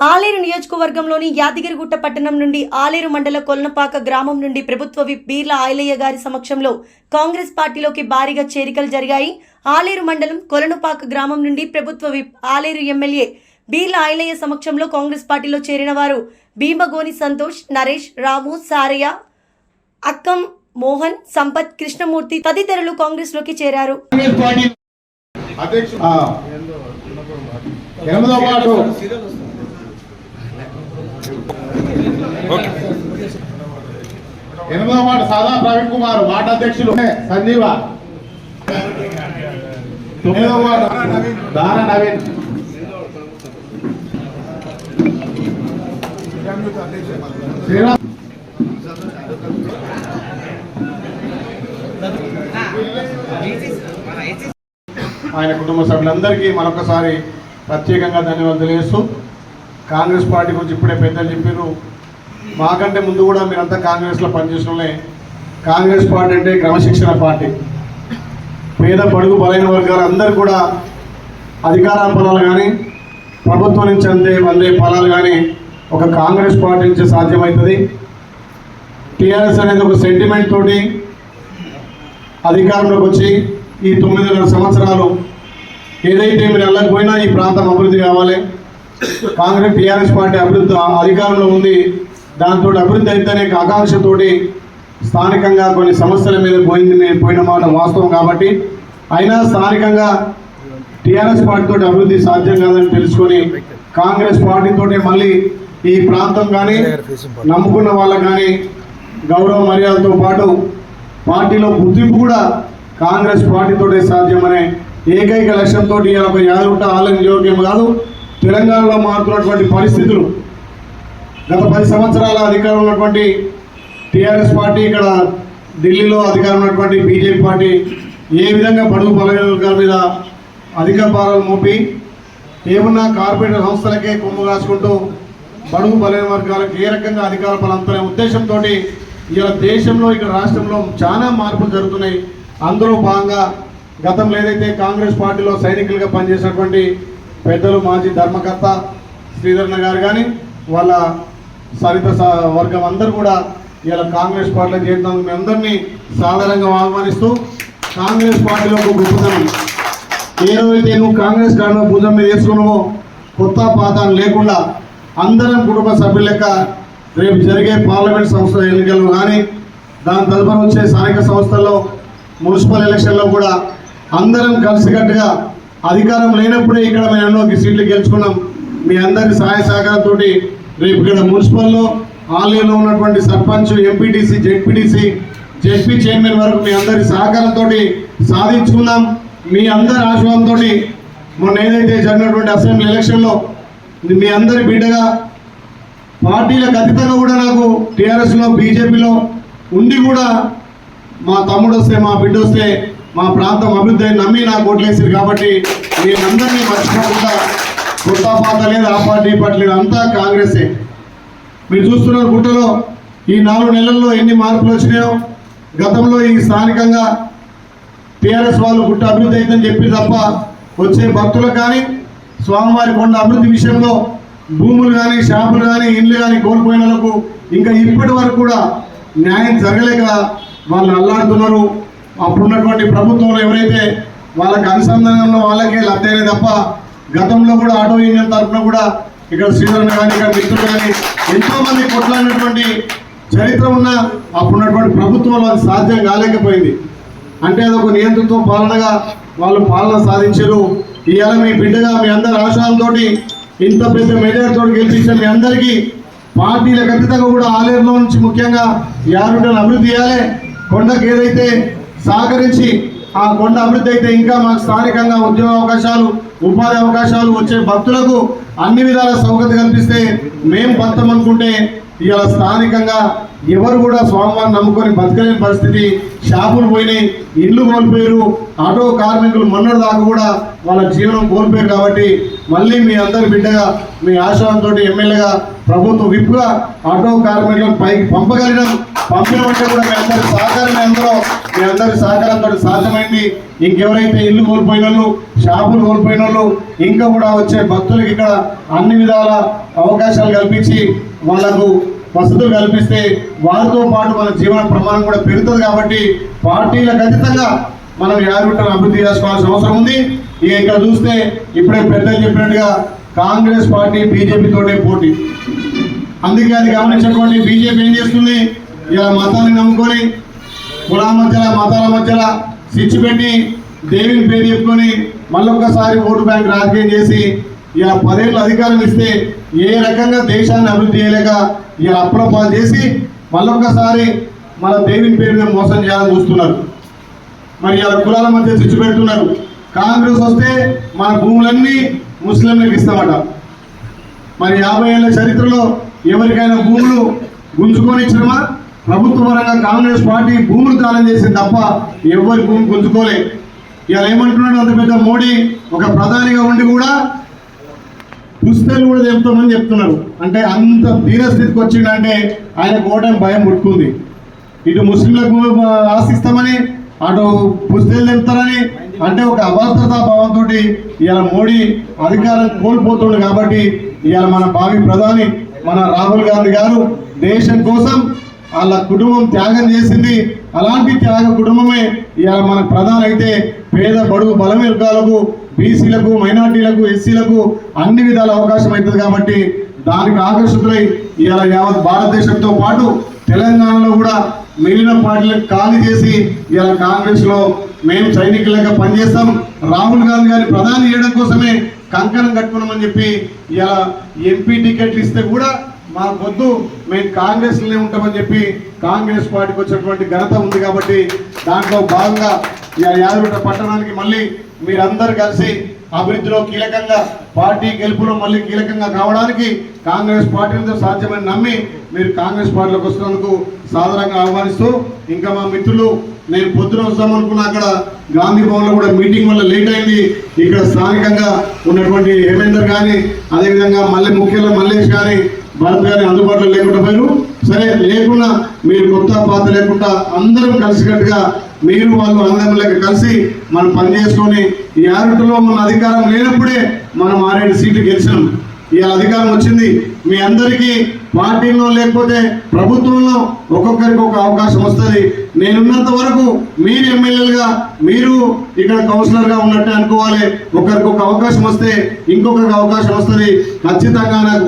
ఆలేరు నియోజకవర్గంలోని యాదగిరిగుట్ట పట్టణం నుండి ఆలేరు మండల కొల్నపాక గ్రామం నుండి ప్రభుత్వ విప్ బీర్ల ఆయలయ్య గారి సమక్షంలో కాంగ్రెస్ పార్టీలోకి భారీగా చేరికలు జరిగాయి. ఆలేరు మండలం కొలనుపాక గ్రామం నుండి ప్రభుత్వ విప్ ఆలేరు ఎమ్మెల్యే బీర్ల ఆయలయ్య సమక్షంలో కాంగ్రెస్ పార్టీలో చేరిన వారు భీమగోని సంతోష్ నరేష్ రాము సారయ్య అక్కం మోహన్ సంపత్ కృష్ణమూర్తి తదితరులు కాంగ్రెస్లోకి చేరారు ఆ, ఎనిమిదో వార్డు సాదా ప్రవీణ్ కుమార్ వార్డు అధ్యక్షులు సంజీవ. తొమ్మిదో వార్డు దాన నవీన్. శ్రీరామ్. ఆయన కుటుంబ సభ్యులందరికీ మరొకసారి ప్రత్యేకంగా ధన్యవాదాలు తెలియజేస్తూ కాంగ్రెస్ పార్టీ గురించి ఇప్పుడే పెద్దలు చెప్పారు మాకంటే ముందు కూడా మీరంతా కాంగ్రెస్లో పనిచేసిన కాంగ్రెస్ పార్టీ అంటే క్రమశిక్షణ పార్టీ. పేద పడుగు బలైన వర్గాలు అందరూ కూడా అధికార ఫలాలు కానీ ప్రభుత్వం నుంచి అందే అందే ఫలాలు కానీ ఒక కాంగ్రెస్ పార్టీ నుంచి సాధ్యమవుతుంది. టీఆర్ఎస్ అనేది ఒక సెంటిమెంట్ తోటి అధికారంలోకి వచ్చి ఈ తొమ్మిదిన్నర సంవత్సరాలు ఏదైతే మీరు వెళ్ళకపోయినా ఈ ప్రాంతం అభివృద్ధి కావాలి. కాంగ్రెస్ టీఆర్ఎస్ పార్టీ అభివృద్ధి అధికారంలో ఉంది. దాంతో అభివృద్ధి అయితేనే ఆకాంక్షతోటి స్థానికంగా కొన్ని సమస్యల మీద పోయింది పోయిన మాట వాస్తవం కాబట్టి అయినా స్థానికంగా టీఆర్ఎస్ పార్టీతో అభివృద్ధి సాధ్యం కాదని తెలుసుకొని కాంగ్రెస్ పార్టీతోటే మళ్ళీ ఈ ప్రాంతం కానీ నమ్ముకున్న వాళ్ళకు కానీ గౌరవ మర్యాదతో పాటు పార్టీలో గుర్తింపు కూడా కాంగ్రెస్ పార్టీతోటే సాధ్యమనే ఏకైక లక్ష్యంతో ఇవాళ ఒక యాదగుట్ట ఆలయ నియోజకం కాదు తెలంగాణలో మారుతున్నటువంటి పరిస్థితులు. గత పది సంవత్సరాల అధికారం ఉన్నటువంటి టీఆర్ఎస్ పార్టీ ఇక్కడ ఢిల్లీలో అధికారం ఉన్నటువంటి బీజేపీ పార్టీ ఏ విధంగా బడుగు బలహీన వర్గాల మీద అధిక భారాలు మోపి ఏమున్నా కార్పొరేట్ సంస్థలకే కొమ్ము కాసుకుంటూ బడుగు బలైన వర్గాలకు ఏ రకంగా అధికార బలంతనే ఉద్దేశంతో ఇలా దేశంలో ఇక్కడ రాష్ట్రంలో చాలా మార్పులు జరుగుతున్నాయి. అందులో భాగంగా గతంలో ఏదైతే కాంగ్రెస్ పార్టీలో సైనికులుగా పనిచేసినటువంటి పెద్దలు మాజీ ధర్మకర్త శ్రీధరణ గారు కానీ వాళ్ళ సరిత స- వర్గం అందరూ కూడా ఇలా కాంగ్రెస్ పార్టీలో చేరుతాం మీ అందరినీ సాధారణంగా ఆహ్వానిస్తూ కాంగ్రెస్ పార్టీలో ఒక గొప్పతనం ఏ రోజైతే నువ్వు కాంగ్రెస్ కారణం భుజం మీద వేసుకున్నావో కొత్త పాత లేకుండా అందరం కుటుంబ సభ్యుల లెక్క రేపు జరిగే పార్లమెంట్ సంస్థ ఎన్నికల్లో కానీ దాని తదుపరి వచ్చే స్థానిక సంస్థల్లో మున్సిపల్ ఎలక్షన్లో కూడా అందరం కలిసికట్టుగా అధికారం లేనప్పుడే ఇక్కడ మేము ఎన్నో సీట్లు గెలుచుకున్నాం. మీ అందరి సహాయ సహకారంతో రేపు ఇక్కడ మున్సిపల్లో ఆలయంలో ఉన్నటువంటి sarpanch MPTC ZPTC ZP chairman వరకు మీ అందరి సహకారంతో సాధించుకుందాం మీ అందరి ఆశీర్వాదంతో మొన్న ఏదైతే జరిగినటువంటి అసెంబ్లీ ఎలక్షన్లో మీ అందరి బిడ్డగా పార్టీలకు అతీతంగా కూడా నాకు టీఆర్ఎస్లో బీజేపీలో ఉండి కూడా మా తమ్ముడు వస్తే మా బిడ్డ వస్తే మా ప్రాంతం అభివృద్ధి నమ్మి నాకు ఓట్లేసారు కాబట్టి మీరందరినీ మర్చిపోకుండా కొత్త పాత లేదు ఆ పార్టీ పార్టీ లేదు అంతా కాంగ్రెసే. మీరు చూస్తున్నారు గుట్టలో ఈ నాలుగు నెలల్లో ఎన్ని మార్పులు వచ్చినాయో. గతంలో ఈ స్థానికంగా టీఆర్ఎస్ వాళ్ళు గుట్ట అభివృద్ధి అయిందని చెప్పి తప్ప వచ్చే భక్తులకు కానీ స్వామివారి కొండ అభివృద్ధి విషయంలో భూములు కానీ షాపులు కానీ ఇండ్లు కానీ కోల్పోయిన వాళ్ళకు ఇంకా ఇప్పటి వరకు కూడా న్యాయం జరగలేక వాళ్ళు అల్లాడుతున్నారు. అప్పుడున్నటువంటి ప్రభుత్వంలో ఎవరైతే వాళ్ళకి అనుసంధానంలో వాళ్ళకే లబ్ధైనా తప్ప గతంలో కూడా ఆటో యూనియన్ తరఫున కూడా ఇక్కడ శ్రీధరణ కానీ ఇక్కడ మిత్రులు కానీ ఎంతోమంది కొట్లాడినటువంటి చరిత్ర ఉన్న అప్పుడున్నటువంటి ప్రభుత్వంలో అది సాధ్యం కాలేకపోయింది. అంటే అదొక నియంత్రణతో పాలనగా వాళ్ళు పాలన సాధించారు. ఇవాళ మీ బిడ్డగా మీ అందరి ఆశయాలతోటి ఇంత పెద్ద మెజార్టీతో గెలిపించిన మీ అందరికీ పార్టీలకు అతీతంగా కూడా ఆలయంలో నుంచి ముఖ్యంగా యారుంటను అభివృద్ధి చేయాలి. కొండకు ఏదైతే సహకరించి ఆ కొండ అభివృద్ధి అయితే ఇంకా మాకు స్థానికంగా ఉద్యోగ అవకాశాలు ఉపాధి అవకాశాలు వచ్చే భక్తులకు అన్ని విధాల సౌకర్యం కల్పిస్తే మేము బతాం అనుకుంటే ఇవాళ స్థానికంగా ఎవరు కూడా స్వామివారిని నమ్ముకొని బతకలేని పరిస్థితి. షాపులు పోయినాయి ఇల్లు కోల్పోయారు. ఆటో కార్మికులు మొన్నటి దాకా కూడా వాళ్ళ జీవనం కోల్పోయారు కాబట్టి మళ్ళీ మీ అందరి బిడ్డగా మీ ఆశ్రమంతో ఎమ్మెల్యేగా ప్రభుత్వ విప్గా ఆటో కార్మికులను పైకి పంపగలిగినాం పంపినమంటే కూడా మీ అందరి సహకారం అందరూ మీ అందరి సహకారంతో సాధ్యమైంది. ఇంకెవరైతే ఇల్లు కోల్పోయిన వాళ్ళు షాపులు కోల్పోయిన వాళ్ళు ఇంకా కూడా వచ్చే భక్తులకు ఇక్కడ అన్ని విధాల అవకాశాలు కల్పించి వాళ్ళకు వసతులు కల్పిస్తే వారితో పాటు మన జీవన ప్రమాణం కూడా పెరుగుతుంది కాబట్టి పార్టీలకు అతీతంగా మనం యాదగుట్టను అభివృద్ధి చేసుకోవాల్సిన అవసరం ఉంది. ఇక ఇక్కడ చూస్తే ఇప్పుడే పెద్దలు చెప్పినట్టుగా కాంగ్రెస్ పార్టీ బీజేపీతోనే పోటీ. అందుకే అది గమనించినటువంటి బీజేపీ ఏం చేస్తుంది? ఇలా మతాన్ని నమ్ముకొని కులాల మధ్యలో మతాల మధ్యలో స్విచ్ పెట్టి దేవుని పేరు చెప్పుకొని మళ్ళొక్కసారి ఓటు బ్యాంక్ రాజకీయం చేసి ఇలా పదేళ్ళు అధికారం ఇస్తే ఏ రకంగా దేశాన్ని అభివృద్ధి చేయలేక ఇలా అప్రపాలు చేసి మళ్ళొక్కసారి మన దేవిని పేరు మీద మోసం చేయాలని చూస్తున్నారు. మరి ఇలా కులాల మధ్య చిచ్చు పెడుతున్నారు. కాంగ్రెస్ వస్తే మన భూములన్నీ ముస్లింలకు ఇస్తామట. మరి యాభై ఏళ్ళ చరిత్రలో ఎవరికైనా భూములు గుంజుకొని ఇచ్చినమా? ప్రభుత్వ పరంగా కాంగ్రెస్ పార్టీ భూములు దానం చేసింది తప్ప ఎవరి భూమి గుంజుకోలే. ఇలా ఏమంటున్నాడు అంత పెద్ద మోడీ? ఒక ప్రధానిగా ఉండి కూడా పుస్తలు కూడా చెప్తామని చెప్తున్నారు. అంటే అంత దీనస్థితికి వచ్చిందంటే ఆయన ఓటమి భయం పుట్టుకుంది ఇటు ముస్లింలకు ఆశిస్తామని అటు పుస్తలు చెప్తారని అంటే ఒక అభద్రతా భావంతో ఇవాళ మోడీ అధికారం కోల్పోతుండు కాబట్టి ఇవాళ మన భావి ప్రధాని మన రాహుల్ గాంధీ గారు దేశం కోసం వాళ్ళ కుటుంబం త్యాగం చేసింది. అలాంటి త్యాగ కుటుంబమే ఇవాళ మన ప్రధాని అయితే పేద బడుగు బలమెల్కాలకు బీసీలకు మైనార్టీలకు ఎస్సీలకు అన్ని విధాల అవకాశం అవుతుంది కాబట్టి దానికి ఆకర్షితులై ఇవాళ యావత్ భారతదేశంతో పాటు తెలంగాణలో కూడా మిగిలిన పార్టీలకు ఖాళీ చేసి ఇవాళ కాంగ్రెస్లో మేము సైనికులుగా పనిచేస్తాం. రాహుల్ గాంధీ గారి ప్రధాని చేయడం కోసమే కంకణం కట్టుకున్నామని చెప్పి ఇలా ఎంపీ టికెట్లు ఇస్తే కూడా మా వద్దు మేము కాంగ్రెస్లోనే ఉంటామని చెప్పి కాంగ్రెస్ పార్టీకి వచ్చినటువంటి ఘనత ఉంది కాబట్టి దాంట్లో భాగంగా ఇలా యాదగిరిగుట్ట పట్టణానికి మళ్ళీ మీరందరూ కలిసి అభివృద్ధిలో కీలకంగా పార్టీ గెలుపులో మళ్ళీ కీలకంగా కావడానికి కాంగ్రెస్ పార్టీతో సాధ్యమని నమ్మి మీరు కాంగ్రెస్ పార్టీలోకి వస్తున్నందుకు సాధారణంగా ఆహ్వానిస్తూ ఇంకా మా మిత్రులు నేను పొద్దున వస్తాం అనుకున్నా అక్కడ గాంధీ భవన్లో కూడా మీటింగ్ వల్ల లేట్ అయింది. ఇక్కడ స్థానికంగా ఉన్నటువంటి హేమేందర్ కానీ అదేవిధంగా మళ్ళీ ముఖ్యంగా మల్లేష్ కానీ భరత్ గారి అందుబాటులో లేకుండా పోయారు సరే లేకుండా మీరు కొత్త పాత లేకుండా అందరం కలిసికట్టుగా మీరు వాళ్ళు అందరం లెక్క కలిసి మనం పని చేసుకొని ఈ ఆరుటలో మన అధికారం లేనప్పుడే మనం ఆరేడు సీట్లు గెలిచినాం. ఈ అధికారం వచ్చింది. మీ అందరికీ పార్టీలో లేకపోతే ప్రభుత్వంలో ఒక్కొక్కరికి ఒక అవకాశం వస్తుంది. నేనున్నంత వరకు మీరు ఎమ్మెల్యేలుగా మీరు ఇక్కడ కౌన్సిలర్గా ఉన్నట్టు అనుకోవాలి. ఒకరికి ఒక అవకాశం వస్తే ఇంకొకరికి అవకాశం వస్తుంది. ఖచ్చితంగా నాకు